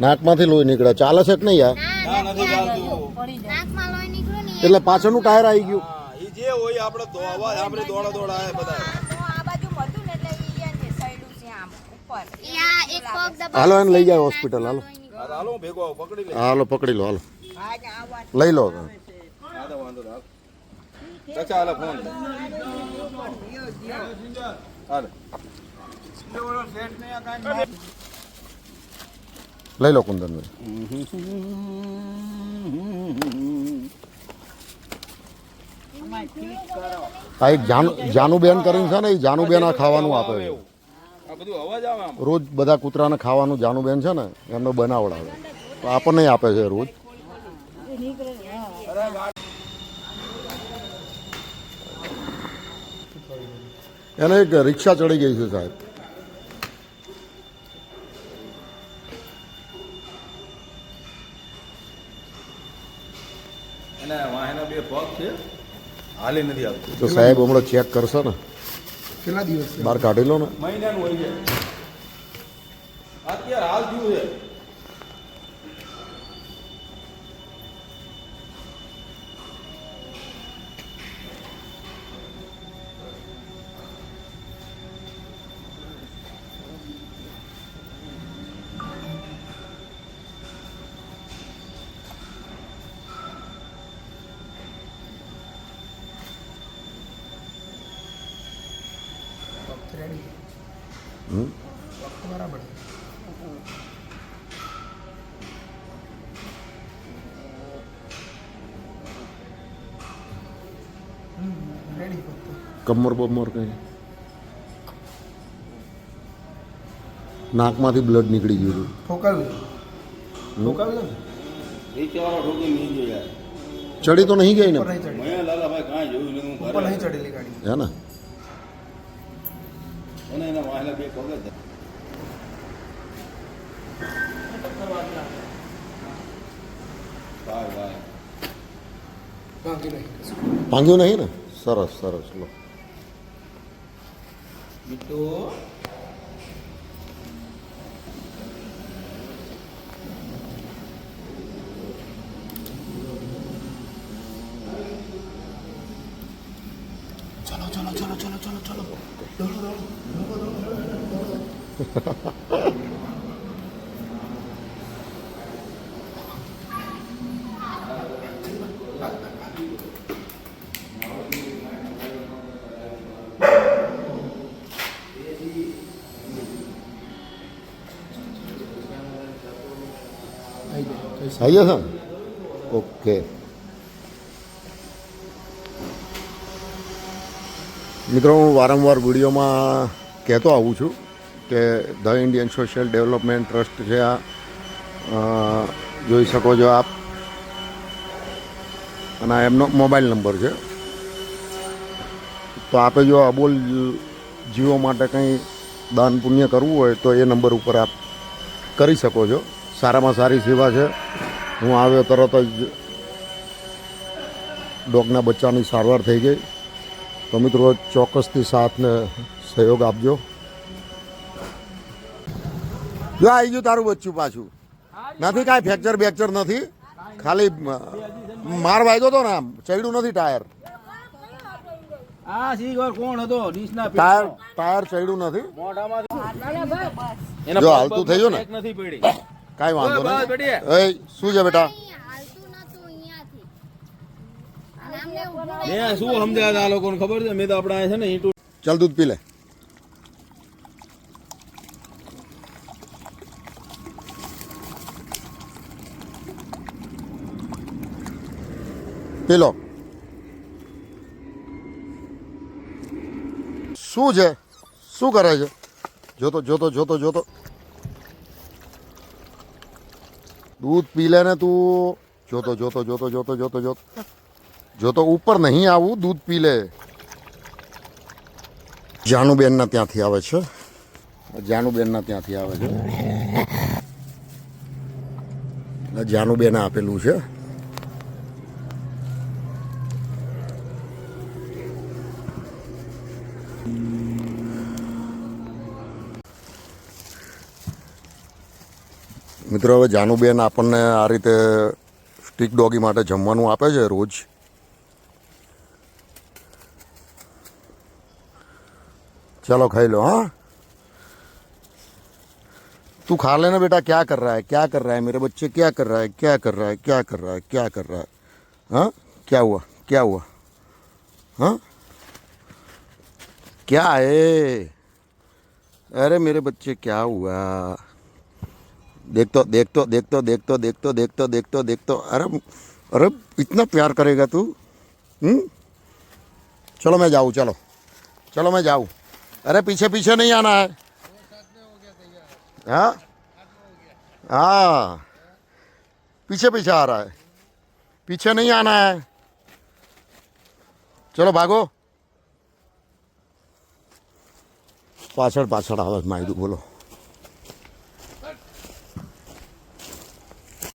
નાકમાંથી લોહી નીકળે ચાલે છે કે નહીં યાર એટલે પાછળનું ટાયર આવી ગયું જે હોય આપણે આપણે દોડા દોડા આવે બધા તો આ બાજુ મળતું ને એટલે ઈ યાર છે સૈડું છે આમ ઉપર એ આ એક પગ દબાવી હાલો એને લઈ જાય હોસ્પિટલ હાલો હાલો ભેગો પકડી લે હાલો પકડી લો હાલો લઈ લો વાંધો ના ફોન હાલે લઈ લો કુંદનભાઈ આ એક જાનુ, જાનુબેન કરીને છે ને, એ જાનુબેન આ ખાવાનું આપે છે. રોજ બધા કૂતરાને ખાવાનું જાનુબેન છે ને, એમનો બનાવડાવે તો આપણને આપે છે રોજ. એને એક રિક્ષા ચડી ગઈ છે સાહેબ. તો સાહેબ હમણાં ચેક કરશે ને. કેટલા દિવસ બહાર કાઢી લો ને. મહિનાનું હોય છે. અત્યારે હાલ થયું છે. રેડી બરાબર હમ, રેડી ફક્ત કમર બમર કઈ? નાકમાંથી બ્લડ નીકળી ગયું હતું. ઠોકાવ્યું ઠોકાવ્યું ને. રીક્ષાવાળો ઠોકી નહીં જોયા ચડી તો નહીં ગઈ ને? ઉપર ચડી. ઉપર નહીં ચડેલી ગાડી. હે ને? અને એના વાહેલા બે પગ જ ભાંગ્યું નહીં ને? સરસ સરસ લો. બીટુ ચલો ચલો ચલો ચલો ચલો ચલો દોડો દોડો આવી જાય કઈ આવી જશે ને ઓકે મિત્રો, હું વારંવાર વિડીયોમાં કહેતો આવું છું કે the Indian social development trust છે આ. જોઈ શકો છો આપ. અને એમનો મોબાઈલ નંબર છે. તો આપે જો અબોલ જીવો માટે કંઈ દાન પુણ્ય કરવું હોય તો એ નંબર ઉપર આપ કરી શકો છો. સારામાં સારી સેવા છે. હું આવ્યો તરત જ ડોગના બચ્ચાની સારવાર થઈ ગઈ. તો મિત્રો ચોક્કસથી સાથને સહયોગ આપજો. જો આવી ગયું તારું બચ્ચું પાછું. નથી કાંઈ ફ્રેક્ચર બેક્ચર નથી. ખાલી માર વાગ્યો હતો ને આમ. ચડ્યું નથી ટાયર. આ સિંગર કોણ ટાયર ટાયર ચડ્યું નથી. જો હાલતું થઈ ગયું ને? કાંઈ વાંધો. નહીં. એ શું છે બેટા? મેં શું સમજાયા આ લોકોને ખબર છે? મેં તો આપણા છે ને ઈટુ ચાલ દૂધ પી લે. પેલો શું છે? શું કરે છે? જોતો જોતો જોતો જોતો. દૂધ પી લે ને તું. જોતો જોતો જોતો જોતો જોતો જોતો. જો તો ઉપર નહીં આવું, દૂધ પી લે. જાનુબેનના ત્યાંથી આવે છે. જાનુબેનના ત્યાંથી આવે છે. જાનુબેને આપેલું છે. મિત્રો, હવે જાનુબેન આપણને આ રીતે સ્ટીક ડોગી માટે જમવાનું આપે છે રોજ. चलो खाई लो हाँ? तू खा लेना बेटा, क्या कर रहा है? क्या कर रहा है मेरे बच्चे? क्या कर रहा है? क्या कर रहा है? क्या कर रहा है? क्या कर रहा है? हाँ? क्या हुआ? क्या हुआ? हाँ? क्या है? अरे मेरे बच्चे, क्या हुआ? देख तो देख तो देख तो देख तो देख तो देख तो देख तो देख तो। अरे अरे इतना प्यार करेगा तू? हम्म? चलो मैं जाऊँ, चलो। चलो मैं जाऊँ। अरे पीछे पीछे नहीं आना है। हाँ? हाँ। पीछे पीछे आ रहा है। पीछे नहीं आना है। चलो भागो। पाछड़ पाछड़, आवाज़ मायदू बोलो।